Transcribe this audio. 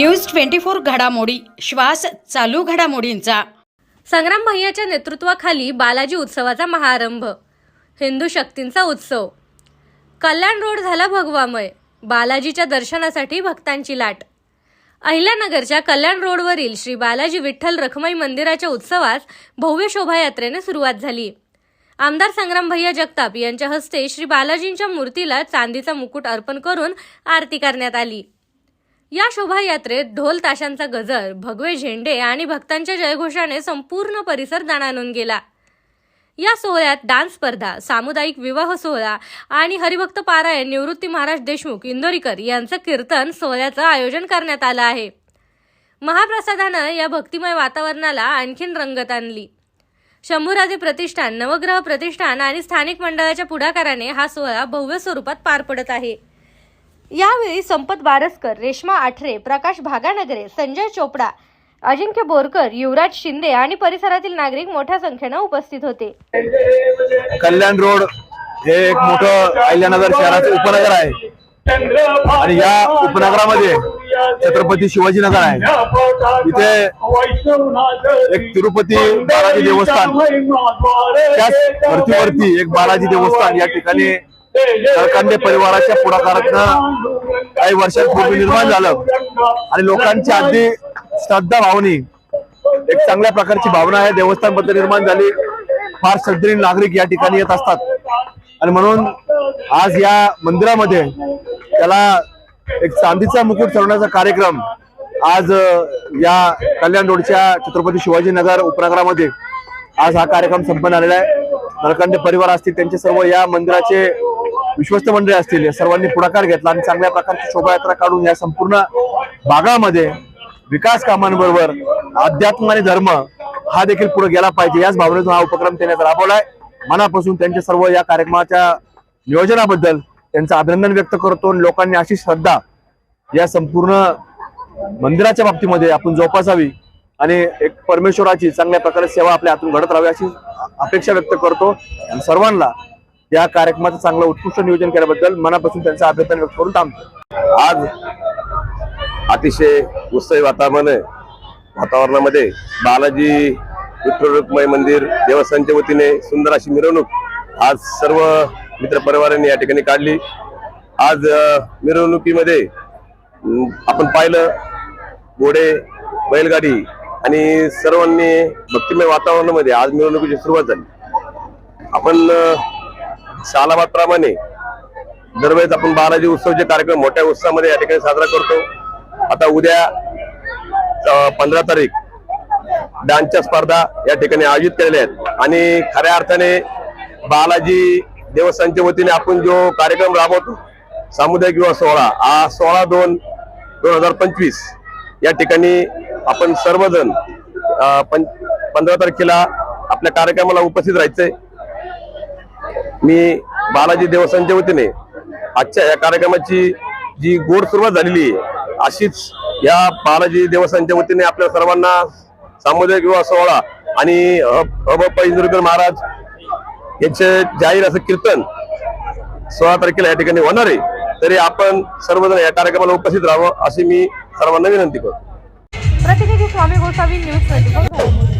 News twenty four घडामोडी. श्वास चालू घडामोडींचा. संग्राम भैयाच्या नेतृत्वाखाली बालाजी उत्सवाचा महाआरंभ. हिंदू शक्तींचा उत्सव. कल्याण रोड झाला भगवामय. बालाजीच्या दर्शनासाठी भक्तांची लाट. अहिल्यानगरच्या कल्याण रोडवरील श्री बालाजी विठ्ठल रखमाई मंदिराच्या उत्सवास भव्य शोभायात्रेने सुरुवात झाली. आमदार संग्राम भैया जगताप यांच्या हस्ते श्री बालाजींच्या मूर्तीला चांदीचा मुकुट अर्पण करून आरती करण्यात आली. या शोभायात्रेत ढोल ताशांचा गजर भगवे झेंडे आणि भक्तांच्या जयघोषाने संपूर्ण परिसर दणाणून गेला. या सोहळ्यात डान्स स्पर्धा सामुदायिक विवाह सोहळा आणि हरिभक्त पारायण निवृत्ती महाराज देशमुख इंदोरीकर यांचं कीर्तन सोहळ्याचं आयोजन करण्यात आलं आहे. महाप्रसादानं या भक्तिमय वातावरणाला आणखीन रंगत आणली. शंभूराजे प्रतिष्ठान नवग्रह प्रतिष्ठान आणि स्थानिक मंडळाच्या पुढाकाराने हा सोहळा भव्य स्वरूपात पार पडत आहे. यावेळी संपत बारसकर रेश्मा आठरे प्रकाश भागानगरे संजय चोपडा अजिंक्य बोरकर युवराज शिंदे आणि परिसरातील नागरिक मोठ्या संख्येनं उपस्थित होते. कल्याण रोड हे एक मोठं अहिल्यानगर शहराचं उपनगर आहे. आणि या उपनगरामध्ये छत्रपती शिवाजी नगर आहे. इथे एक तिरुपती बालाजी देवस्थान त्याच वरती एक बालाजी देवस्थान या ठिकाणी सरकारने परिवाराच्या पुढाकारातनं काही वर्षांपूर्वी निर्माण झालं. आणि लोकांची अगदी श्रद्धा भावनी एक चांगल्या प्रकारची भावना आहे. देवस्थानबद्दल निर्माण झाली. फार श्रद्धेने नागरिक या ठिकाणी येत असतात. आणि म्हणून आज या मंदिरामध्ये त्याला एक चांदीचा मुकुट चढवण्याचा कार्यक्रम आज या कल्याण रोडच्या छत्रपती शिवाजीनगर उपनगरामध्ये आज हा कार्यक्रम संपन्न आलेला आहे. नरकंडे परिवार असतील त्यांचे सर्व या मंदिराचे विश्वस्त मंडळी असतील या सर्वांनी पुढाकार घेतला आणि चांगल्या प्रकारची शोभायात्रा काढून या संपूर्ण भागामध्ये विकास कामांबरोबर अध्यात्म आणि धर्म हा देखील पुढे गेला पाहिजे. याच भावनेतून हा उपक्रम त्यांनी राबवलाय. मनापासून त्यांचे सर्व या कार्यक्रमाच्या नियोजनाबद्दल त्यांचं अभिनंदन व्यक्त करतो आणि लोकांनी अशी श्रद्धा या संपूर्ण मंदिराच्या बाबतीमध्ये आपण जोपासावी आणि एक परमेश्वराची चांगल्या प्रकारे सेवा आपल्या हातून घडत राहावी अशी अपेक्षा व्यक्त करतो. आणि सर्वांना या कार्यक्रमाचं चांगलं उत्कृष्ट नियोजन केल्याबद्दल मनापासून त्यांचं अभिनंदन व्यक्त करून थांबतो. आज अतिशय उत्सवी वातावरण वातावरणामध्ये बालाजी विठ्ठल रुक्माई मंदिर देवस्थानच्या वतीने सुंदर अशी मिरवणूक आज सर्व मित्रपरिवारांनी या ठिकाणी काढली. आज मिरवणुकीमध्ये आपण पाहिलं घोडे बैलगाडी आणि सर्वांनी भक्तिमय वातावरणामध्ये आज मिरवणुकीची सुरुवात झाली. आपण सालाबादप्रमाणे दरवेळेस आपण बालाजी उत्सवचे कार्यक्रम मोठ्या उत्साहामध्ये या ठिकाणी साजरा करतो. आता उद्या पंधरा तारीख डान्सच्या स्पर्धा या ठिकाणी आयोजित केलेल्या आहेत. आणि खऱ्या अर्थाने बालाजी देवस्थानच्या वतीने आपण जो कार्यक्रम राबवतो सामुदायिक विवाह सोहळा हा सोळा दोन दोन हजार पंचवीस या ठिकाणी आपण सर्वजण पं- पंधरा तारखेला आपल्या कार्यक्रमाला उपस्थित राहायचंय. मी बालाजी देवस्थानच्या वतीने आजच्या या कार्यक्रमाची जी गोड सुरुवात झालेली आहे अशीच या बालाजी देवस्थानच्या वतीने आपल्या सर्वांना सामुदायिक विवाह सोहळा आणि अबप्पा इंदुरकर महाराज यांचे जाहीर असं कीर्तन सोळा तारखेला या ठिकाणी होणार आहे. तरी आपण सर्वजण या कार्यक्रमाला उपस्थित राहावं अशी मी सर्वांना विनंती करतो. प्रतिनिधी स्वामी गोसावी न्यूज ट्वेंटी